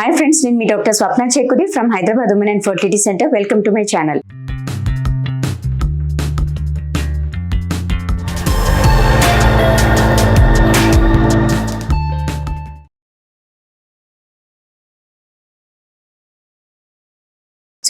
Hi friends నేను మీ doctor Swapna Chekudi from Hyderabad women and fertility centre welcome to my channel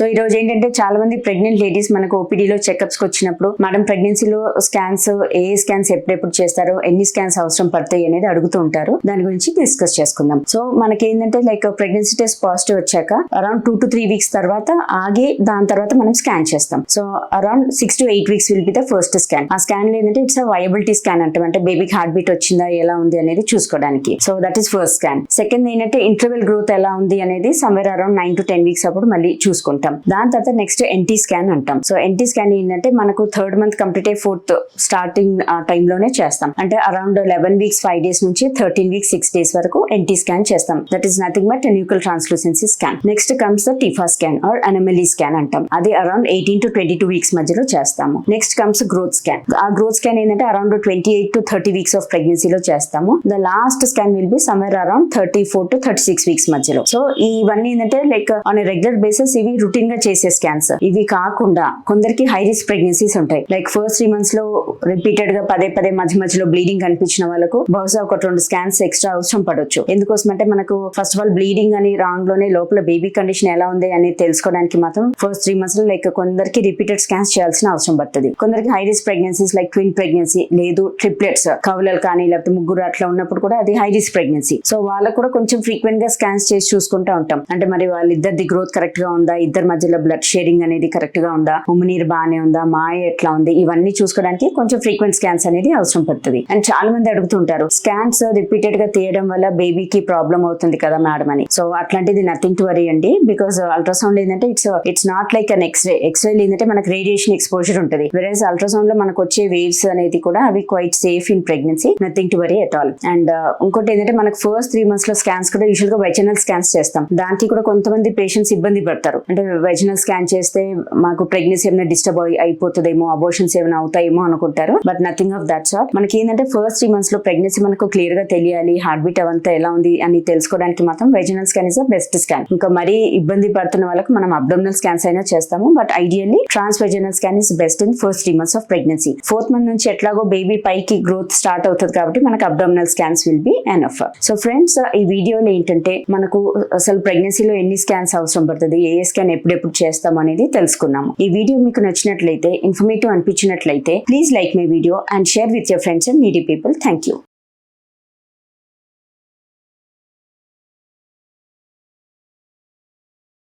so ఈ రోజు ఏంటంటే చాలా మంది ప్రెగ్నెంట్ లేడీస్ మనకు ఓపీడీలో చెకప్స్కి వచ్చినప్పుడు మేడం ప్రెగ్నెన్సీలో స్కాన్స్ ఏ స్కాన్స్ ఎప్పుడెప్పుడు చేస్తారో ఎన్ని స్కాన్స్ అవసరం పడతాయి అనేది అడుగుతూ ఉంటారు. దాని గురించి డిస్కస్ చేసుకుందాం. సో మనకి ఏంటంటే లైక్ ప్రెగ్నెన్సీ టెస్ట్ పాజిటివ్ వచ్చాక around two to three weeks తర్వాత ఆగి దాని తర్వాత మనం స్కాన్ చేస్తాం. So around six to eight weeks will be the first scan ఆ స్కాన్ ఏంటంటే ఇట్స్ వయబిలిటీ స్కాన్ అంటాం. అంటే బేబీకి హార్ట్ బీట్ వచ్చిందా ఎలా ఉంది అనేది చూసుకోవడానికి. So that is first scan second ఏంటంటే ఇంటర్వెల్ గ్రోత్ ఎలా ఉంది అనేది somewhere around nine to ten weeks అప్పుడు మళ్ళీ చూసుకుంటాం. దాని తర్వాత నెక్స్ట్ ఎన్టీ స్కాన్ అంటాం. సో ఎన్టీ స్కాన్ ఏంటంటే మనకు థర్డ్ మంత్ కంప్లీట్ అయ్యి ఫోర్త్ స్టార్టింగ్ టైంలోనే చేస్తాం. అంటే around eleven weeks five days నుంచి థర్టీన్ వీక్స్ సిక్స్ డేస్ వరకు ఎన్టీ స్కాన్ చేస్తాం. That is nothing but nuchal translucency scan next comes the TIFFA scan or anomaly scan అంటాం. అది around eighteen to twenty two weeks మధ్యలో చేస్తాము. Next comes growth scan ఆ growth scan ఏంటంటే around twenty eight to thirty weeks of ప్రెగ్నెన్సీలో చేస్తాము. The last scan will be somewhere around thirty four to thirty six weeks మధ్యలో so ఇవన్నీ ఏంటంటే like on regular basis ఇవి రొటీన్గా చేసే స్కాన్స్. ఇవి కాకుండా కొందరికి హై రిస్క్ ప్రెగ్నెన్సీస్ ఉంటాయి. లైక్ ఫస్ట్ త్రీ మంత్స్లో రిపీటెడ్గా పదే పదే మధ్య మధ్యలో బ్లీడింగ్ కనిపించిన వాళ్ళకు బహుశా ఒక రెండు స్కాన్స్ ఎక్స్ట్రా అవసరం పడవచ్చు ఎందుకోసం అంటే మనకు ఫస్ట్ ఆఫ్ ఆల్ బ్లీడింగ్ అని రాంగ్లోనే లోపల బేబీ కండిషన్ ఎలా ఉంది అని తెలుసుకోవడానికి మాత్రం ఫస్ట్ త్రీ మంత్స్లో లైక్ కొందరికి రిపీటెడ్ స్కాన్స్ చేయాల్సిన అవసరం పడుతుంది. కొందరికి high risk pregnancies like twin pregnancy లేదు ట్రిప్లెట్స్ కవులలు కానీ లేకపోతే ముగ్గురు అట్లా ఉన్నప్పుడు కూడా అది హై రిస్క్ ప్రెగ్నెన్సీ. సో వాళ్ళకు కూడా కొంచెం ఫ్రీక్వెంట్గా స్కాన్స్ చేసి చూసుకుంటా ఉంటాం. అంటే మరి వాళ్ళిద్దరిది గ్రోత్ కరెక్ట్గా ఉందా? ఇద్దరు మధ్యలో బ్లడ్ షేరింగ్ అనేది కరెక్ట్గా ఉందా? ఉమ్మనీరు బాగానే ఉందా? మాయ ఎట్లా ఉంది? ఇవన్నీ చూసుకోవడానికి కొంచెం ఫ్రీక్వెంట్ స్కాన్స్ అనేది అవసరం పడుతుంది. అండ్ చాలా మంది అడుగుతుంటారు స్కాన్స్ రిపీటెడ్గా తీయడం వల్ల బేబీకి ప్రాబ్లం అవుతుంది కదా మేడం అని. సో అట్లాంటిది నథింగ్ టు వరీ అండి. బికాస్ అల్ట్రాసౌండ్ ఏంటంటే it's it's not like an x-ray x-ray ఏంటంటే మనకు రేడియేషన్ ఎక్స్పోజర్ ఉంటుంది. వెరైజ్ అల్ట్రాసౌండ్లో మనకు వచ్చే వేవ్స్ అనేది కూడా అవి quite safe in pregnancy nothing to worry at all and ఇంకోటి ఏంటంటే మనకు ఫస్ట్ త్రీ మంత్స్లో స్కాన్స్ కూడా యూజువల్గా వెజనల్ స్కాన్స్ చేస్తాం. దానికి కూడా కొంతమంది పేషెంట్స్ ఇబ్బంది పడతారు. అంటే వెజినల్ స్కాన్ చేస్తే మాకు ప్రెగ్నెన్సీ ఏమైనా డిస్టర్బ్ అయిపోతుందేమో అబోషన్స్ ఏమైనా అవుతాయేమో అనుకుంటారు. But nothing of that sort మనకి ఏంటంటే ఫస్ట్ త్రీ మంత్స్లో ప్రెగ్నెన్సీ మనకు క్లియర్గా తెలియాలి హార్ట్ బీట్ అవంతా ఎలా ఉంది అని తెలుసుకోవడానికి మాత్రం vaginal scan is the best scan ఇంకా మరీ ఇబ్బంది పడుతున్న వాళ్ళకి మనం అబ్డోమినల్ స్కాన్స్ అయినా చేస్తాము. But ideally transvaginal scan is best in first three months of pregnancy fourth month నుంచి ఎట్లాగో బేబీ పైకి గ్రోత్ స్టార్ట్ అవుతుంది కాబట్టి మనకు abdominal scans will be enough so friends ఈ వీడియోలో ఏంటంటే మనకు అసలు ప్రెగ్నెన్సీలో ఎన్ని స్కాన్స్ అవసరం పడుతుంది ఏ స్కాన్ ఎప్పుడెప్పుడు చేస్తాం అనేది తెలుసుకున్నాము. ఈ వీడియో మీకు నచ్చినట్లయితే informative అనిపించినట్లయితే please like my video and share with your friends and needy people. Thank you